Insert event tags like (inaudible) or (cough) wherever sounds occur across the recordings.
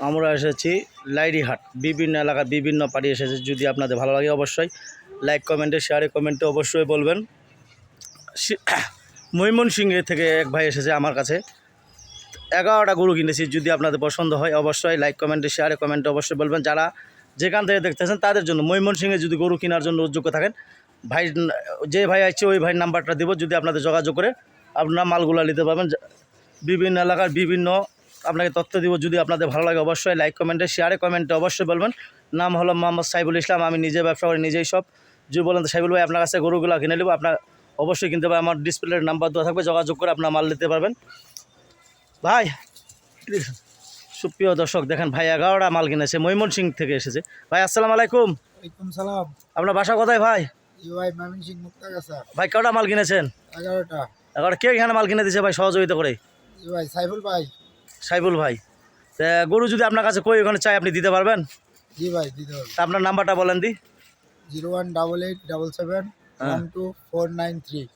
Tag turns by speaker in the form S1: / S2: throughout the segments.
S1: আমরা এসেছি লাইরিহাট বিভিন্ন এলাকার বিভিন্ন পার্টি এসেছে। যদি আপনাদের ভালো লাগে অবশ্যই লাইক কমেন্টে শেয়ারে কমেন্টে অবশ্যই বলবেন। মহিমন (coughs) ময়মনসিংহে থেকে এক ভাই এসেছে আমার কাছে। এগারোটা গরু কিনেছি, যদি আপনাদের পছন্দ হয় অবশ্যই লাইক কমেন্টে শেয়ারে কমেন্টে অবশ্যই বলবেন। যারা যেখান থেকে দেখতেছেন, তাদের জন্য ময়মনসিংহে যদি গরু কেনার জন্য উদ্যোগ থাকেন, ভাই, যে ভাই আছে ওই ভাইয়ের নাম্বারটা দিব। যদি আপনাদের যোগাযোগ করে আপনারা মালগুলো নিতে পারবেন। বিভিন্ন এলাকার বিভিন্ন আপনাকে তথ্য দিব। যদি আপনাদের ভালো লাগে অবশ্যই লাইক কমেন্টে শেয়ারে কমেন্টে অবশ্যই বলবেন। নাম হলো মোহাম্মদ সাইবুল ইসলাম আমি নিজে ব্যবসা করি নিজেই সব। যদি বলেন তো সাইবুল ভাই আপনার কাছে গরুগুলো কিনে নেব আপনার অবশ্যই কিনতে পারেন আমার ডিসপ্লের নাম্বার দেওয়া থাকবে যোগাযোগ করে আপনার মাল নিতে পারবেন। ভাই সুপ্রিয় দর্শক দেখেন ভাই এগারোটা মাল কিনেছে ময়মনসিং থেকে এসেছে। ভাই আসসালামু আলাইকুম।
S2: সালাম।
S1: আপনার বাসা কোথায় ভাই? ভাই কটা মাল কিনেছেন?
S2: এগারোটা।
S1: এগারোটা কে এখানে মাল কিনে দিয়েছে ভাই সহযোগিতা করে?
S2: ইউআই সাইফুল ভাই।
S1: সাইবুল ভাই। গরু যদি আপনার কাছে কই ওখানে চাই আপনি দিতে পারবেন?
S2: জি ভাই দিতে
S1: তা আপনার নাম্বারটা বলেন দি।
S2: Zero one double eight double seven
S1: হ্যাঁ।
S2: One two four nine three.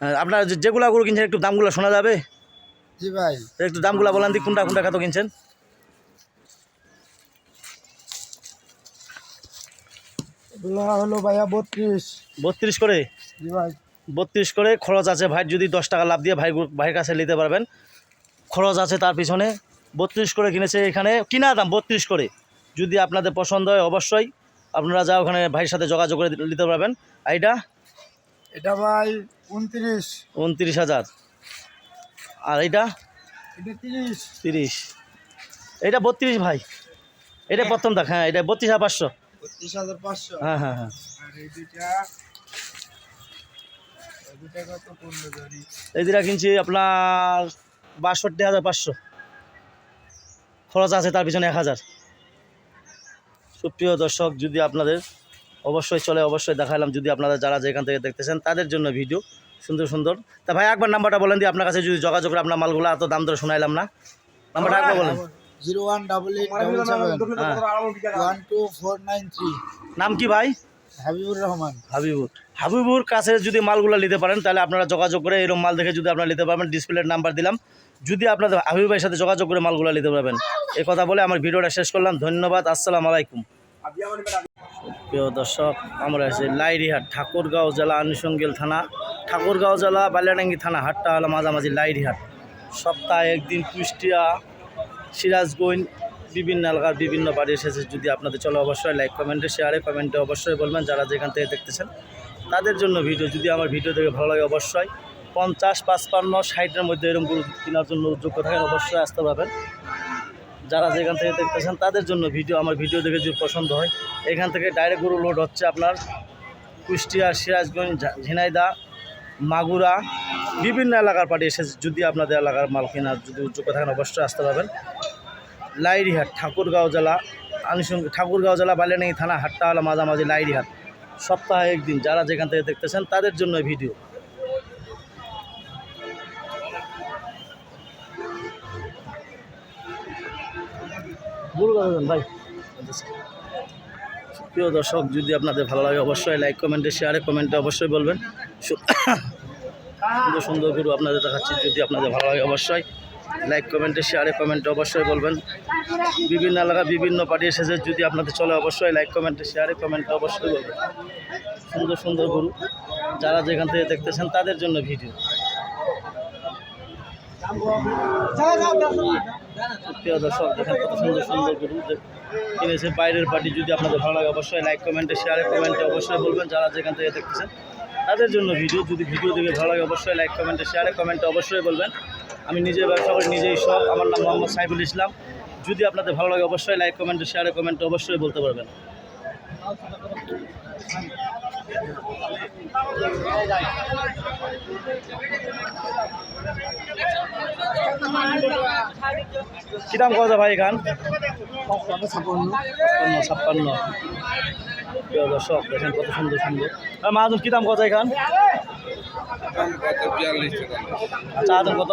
S1: হ্যাঁ, আপনার যে- যেগুলা গরু কিনছেন একটু দামগুলো শোনা যাবে?
S2: জি ভাই।
S1: একটু দামগুলো বলেন দি কোনটা কোনটা কত কিনছেন?
S2: হলো ভাইয়া বত্রিশ।
S1: বত্রিশ করে?
S2: জি ভাই।
S1: বত্রিশ করে খরচ আছে ভাই যদি দশ টাকা লাভ দিয়ে ভাই ভাইয়ের কাছে নিতে পারবেন। খরচ আছে তার পিছনে। বত্রিশ করে কিনেছে এখানে। কিনা দাম বত্রিশ করে। যদি আপনাদের পছন্দ হয় অবশ্যই আপনারা যা ওখানে ভাইয়ের সাথে যোগাযোগ করে নিতে পারবেন। আর এটা?
S2: এটা ভাই উনত্রিশ।
S1: উনত্রিশ হাজার। আর এটা?
S2: তিরিশ।
S1: তিরিশ। এটা বত্রিশ ভাই। এটা প্রথম দেখ হ্যাঁ এটা বত্রিশ হাজার পাঁচশো।
S2: বত্রিশ হাজার পাঁচশো।
S1: হ্যাঁ হ্যাঁ হ্যাঁ।
S2: এই
S1: দুটা কিনছি আপনার বাষট্টি হাজার পাঁচশো। খরচ আছে তার পিছনে এক হাজার। সুপ্রিয় দর্শক যদি আপনাদের অবশ্যই চলে অবশ্যই দেখালাম যদি আপনারা যারা যেখান থেকে দেখতেছেন তাদের জন্য ভিডিও সুন্দর সুন্দর। তা ভাই একবার নাম্বারটা বলেন দিই আপনার কাছে যদি যোগাযোগ করে আপনার মালগুলো এত দাম ধরে শোনাইলাম না। নাম্বারটা একবার বলেন।
S2: জিরো ওয়ান ডাবল এইট
S1: হ্যাঁ।
S2: One two four nine three.
S1: নাম কি ভাই?
S2: হাবিবুর রহমান।
S1: হাবিবুর। হাবিবুর কাছে যদি মালগুলো নিতে পারেন, তাহলে আপনারা যোগাযোগ করে এরকম মাল দেখে যদি আপনারা নিতে পারবেন ডিসপ্লের নাম্বার দিলাম। যদি আপনাদের হাবিব ভাইয়ের সাথে যোগাযোগ করে মালগুলো নিতে পারবেন। এই কথা বলে আমার ভিডিওটা শেষ করলাম। ধন্যবাদ, আসসালামু আলাইকুম। প্রিয় দর্শক, আমরা আছি লাইরিহাট ঠাকুরগাঁও জেলা, আনুষঙ্গিল থানা। ঠাকুরগাঁও জেলা, বালিয়াডাঙ্গি থানা, হাটটা হলো মাঝামাঝি লাইরিহাট সপ্তাহে একদিন কুষ্টিয়া, সিরাজগঞ্জ বিভিন্ন এলাকার বিভিন্ন বাড়ি এসেছে। যদি আপনাদের চলো অবশ্যই লাইক কমেন্টে শেয়ারে কমেন্টে অবশ্যই বলবেন যারা যেখান থেকে দেখতেছেন। তাদের জন্য ভিডিও যদি আমার ভিডিও দেখে ভালো লাগে অবশ্যই পঞ্চাশ, পাঁচপান্ন, ষাটের মধ্যে এরকম গরু কেনার জন্য যোগ্য থাকেন অবশ্যই আসতে পারবেন যারা যেখান থেকে দেখতেছেন তাদের জন্য ভিডিও আমার ভিডিও দেখে যদি পছন্দ হয়, এখান থেকে ডাইরেক্ট গরু লোড হচ্ছে আপনার কুষ্টিয়া, সিরাজগঞ্জ ঝিনাইদা, মাগুরা, বিভিন্ন এলাকার পার্টি এসেছে। যদি আপনাদের এলাকার মাল কেনার যদি যোগ্য থাকেন অবশ্যই আসতে পারবেন লাইরিহাট ঠাকুরগাঁও জেলা, আনুষঙ্গিক ঠাকুরগাঁও জেলা বালিয়ানি থানা হাটটা হলো মাঝামাঝি লাইরিহাট সপ্তাহে একদিন যারা যেখান থেকে দেখতেছেন, তাদের জন্য ভিডিও। ভাই। প্রিয় দর্শক, যদি আপনাদের ভালো লাগে অবশ্যই লাইক কমেন্টে শেয়ারে কমেন্টে অবশ্যই বলবেন। (coughs) সুন্দর সুন্দর গরু আপনাদের দেখাচ্ছি, যদি আপনাদের ভালো লাগে অবশ্যই। লাইক কমেন্টে শেয়ারে কমেন্টে অবশ্যই বলবেন। বিভিন্ন এলাকা বিভিন্ন পার্টি এসেছে, যদি আপনাদের চলে অবশ্যই লাইক কমেন্টে শেয়ারে কমেন্টে অবশ্যই বলবেন। সুন্দর সুন্দর গরু। যারা যেখান থেকে দেখতেছেন, তাদের জন্য ভিডিও দর্শক, দেখেন কত সুন্দর সুন্দর গরু। কিনেছে বাইরের পার্টি যদি আপনাদের ভালো লাগে অবশ্যই লাইক কমেন্টে শেয়ারে কমেন্টে অবশ্যই বলবেন। যারা যেখান থেকে দেখতেছেন, তাদের জন্য ভিডিও যদি ভিডিও দেখে ভালো লাগে, অবশ্যই লাইক কমেন্টে শেয়ারে কমেন্টে অবশ্যই বলবেন। আমি নিজে ব্যবসা করি নিজেই সব। আমার নাম মোহাম্মদ সাইফুল ইসলাম। যদি আপনাদের ভালো লাগে অবশ্যই লাইক কমেন্টে শেয়ারে কমেন্টে অবশ্যই বলতে পারবেন। কী দাম কত ভাই এখান? ছাপ্পান্ন ছাপ্পান্ন। দর্শক দেখেন কত সুন্দর সুন্দর। আর মাহাজন কী দাম কত? এখান আচ্ছা কত?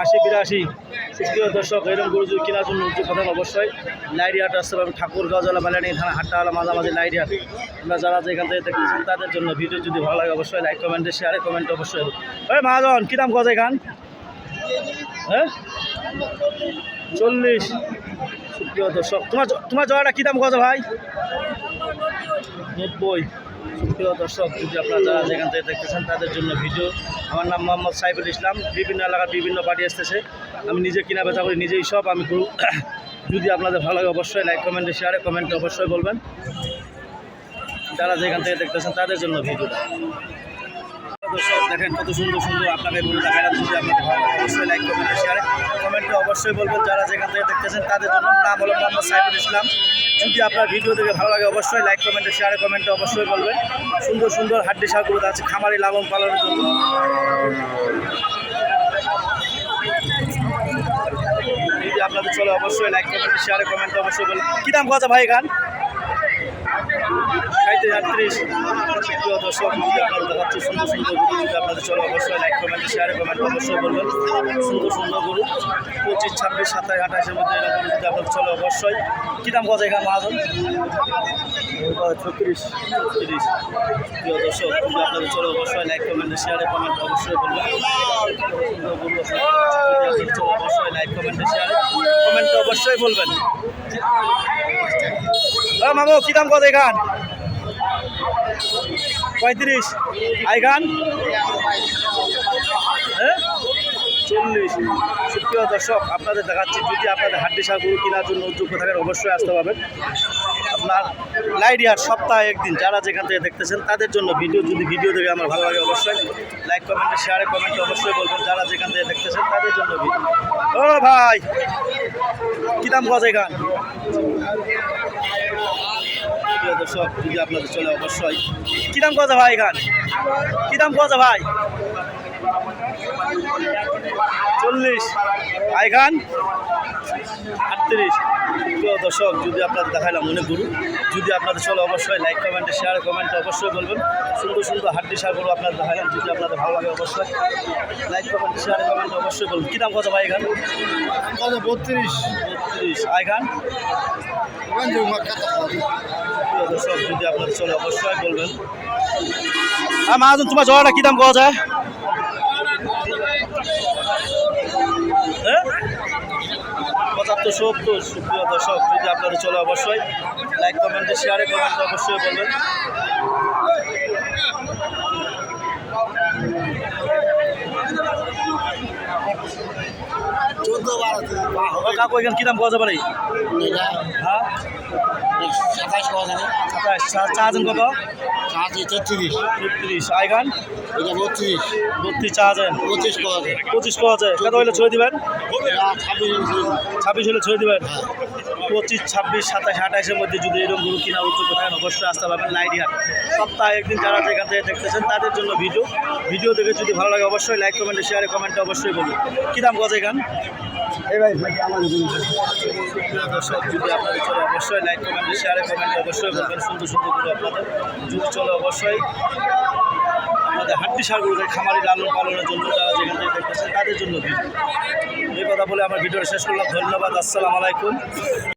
S1: আশি, বিরাশি। সুপ্রিয় দর্শক, এরকম গরু যদি কেনার জন্য উদ্যোগ করেন অবশ্যই লাইডিয়াট আসতে পারবেন ঠাকুরগাঁও জেলা বালিয়ানি থানা হাট্টাওয়ালা মাঝামাঝি লাইডিয়াট। আমরা যারা যেখান থেকে দেখতেছেন, তাদের জন্য ভিডিও যদি ভালো লাগে, অবশ্যই লাইক, কমেন্টে শেয়ারে কমেন্ট অবশ্যই ওই মহাজন, কী দাম কত এখান? হ্যাঁ? চল্লিশ। সুপ্রিয় দর্শক, তোমার তোমার জয়টা কী দাম কত ভাই? নব্বই। সুপ্রিয় দর্শক, যদি আপনারা যারা যেখান থেকে দেখতেছেন তাদের জন্য ভিডিও। আমার নাম মোহাম্মদ সাইফুল ইসলাম। বিভিন্ন এলাকার বিভিন্ন পার্টি আসতেছে। আমি নিজে কিনা বেচা করি, নিজেই সব আমি গরু যদি আপনাদের ভালো লাগে অবশ্যই লাইক কমেন্টে শেয়ারে কমেন্টে অবশ্যই বলবেন। যারা যেখান থেকে দেখতেছেন তাদের জন্য ভিডিওটা। দর্শক, দেখেন কত সুন্দর সুন্দর আপনাকে গরু দেখালাম। যদি আপনাদের ভালো লাগে অবশ্যই লাইক কমেন্টে শেয়ারে অবশ্যই বলবেন যারা যেখান থেকে দেখতেছেন তাদের জন্য নাম হলো মোহাম্মদ সাইফুল ইসলাম। যদি আপনার ভিডিও দেখে ভালো লাগে অবশ্যই লাইক কমেন্টে শেয়ারে কমেন্টে অবশ্যই বলবেন। সুন্দর সুন্দর হাড্ডি সারগুলো আছে, খামারি লালন পালনের জন্য। যদি আপনাদের চলে, অবশ্যই লাইক কমেন্টে শেয়ারে কমেন্টে অবশ্যই বলবেন। কী দাম কথা ভাই গান সাঁত্রিশ আটত্রিশ প্রিয় দর্শক যদি আপনারা দেখাচ্ছি সুন্দর সুন্দর গরু। যদি আপনাদের চলে অবশ্যই লাইক কমেন্ট শেয়ারে কমেন্ট অবশ্যই বলবেন। সুন্দর সুন্দর গরু পঁচিশ ছাব্বিশ সাতাশ আঠাশের মধ্যে এরকম যদি আপনাদের চলে অবশ্যই। কী দাম কথা এখানে মহাজন? ছত্রিশ। ছত্রিশ। প্রিয় দর্শক যদি আপনাদের চলে অবশ্যই লাইক কমেন্ট শেয়ারে কমেন্ট অবশ্যই বলবেন। সুন্দর গরু আপনাদের চলে অবশ্যই লাইক কমেন্ট শেয়ারে কমেন্ট অবশ্যই বলবেন। ও মামু, কি দাম কত এখান? পঁয়ত্রিশ। আইগান হ্যাঁ? চল্লিশ। সুপ্রিয় দর্শক, আপনাদের দেখাচ্ছি, যদি আপনাদের হাড্ডি সার গরু কেনার জন্য উদ্যোগ থাকেন, অবশ্যই আসতে পারবেন। আপনার লাইডিয়ার সপ্তাহে একদিন যারা যেখান থেকে দেখতেছেন, তাদের জন্য ভিডিও, যদি ভিডিও দেখে আমার ভালো লাগে, অবশ্যই লাইক, কমেন্টে শেয়ারে কমেন্টে অবশ্যই বলবেন। যারা যেখান থেকে দেখতেছেন, তাদের জন্য ভিডিও। ও ভাই, কী দাম গজ এখান? প্রিয় দর্শক যদি আপনাদের চলে অবশ্যই। কী দাম কথা ভাই এখান? কী দাম কথা ভাই? চল্লিশ। আইখান আটত্রিশ। প্রিয় দর্শক যদি আপনাদের দেখাইলাম অনেক গুরু যদি আপনাদের চলে অবশ্যই লাইক কমেন্টে শেয়ার কমেন্টে অবশ্যই বলবেন। সুন্দর সুন্দর হাড্ডি সারগুলো আপনাদের দেখাইলাম যদি আপনাদের ভালো লাগে অবশ্যই লাইক কমেন্টে শেয়ার কমেন্টে অবশ্যই বলবেন। কী দাম কথা ভাই এখান?
S2: কত? বত্রিশ।
S1: বত্রিশ। আইখান প্রিয় যদি আপনার চলে অবশ্যই বলবেন। হ্যাঁ মাহাজন, তোমার জয়াটা কী দাম পাওয়া যায়? হ্যাঁ? পঁচাত্তর, সত্তর। সুপ্রিয় দর্শক, যদি আপনাদের চলে অবশ্যই লাইক কমেন্টে শেয়ারে কমেন্টে অবশ্যই বলবেন। কাকু এখানে কী দাম পাওয়া যাবে হ্যাঁ?
S2: সাতাশ পাওয়া যাবে।
S1: সাতাশ। চা- চা আছেন কত?
S2: সাত তেত্রিশ।
S1: তেত্রিশ। আইগান?
S2: এটা বত্রিশ।
S1: বত্রিশ চা আছেন
S2: পঁচিশ পাওয়া যাবে
S1: পঁচিশ পাওয়া যায়। কত হলে ছয় দিবেন?
S2: ছাব্বিশ
S1: হলে ছয় দিবেন। পঁচিশ ছাব্বিশ সাতাশ আঠাশের মধ্যে যদি এরকম গরু কেনার উদ্যোগ থাকেন অবশ্যই আসতে পারবেন সপ্তাহে একদিন যারা যেখান থেকে দেখতেছেন তাদের জন্য ভিডিও। ভিডিও দেখে যদি ভালো লাগে অবশ্যই লাইক কমেন্টে শেয়ারে কমেন্টে অবশ্যই বলুন। কী দাম গজ এখান? দর্শক, যদি আপনাদের চলে অবশ্যই লাইক কমেন্টে শেয়ারে কমেন্টে অবশ্যই সুন্দর সুন্দর করে আপনাদের। যদি চলে অবশ্যই। আমাদের হাড্ডি সারগুলো খামারি লালন পালনের জন্য যারা যেখান থেকে দেখতেছেন, তাদের জন্য এই কথা বলে আমার ভিডিওটা শেষ করলাম। ধন্যবাদ, আসসালামু আলাইকুম।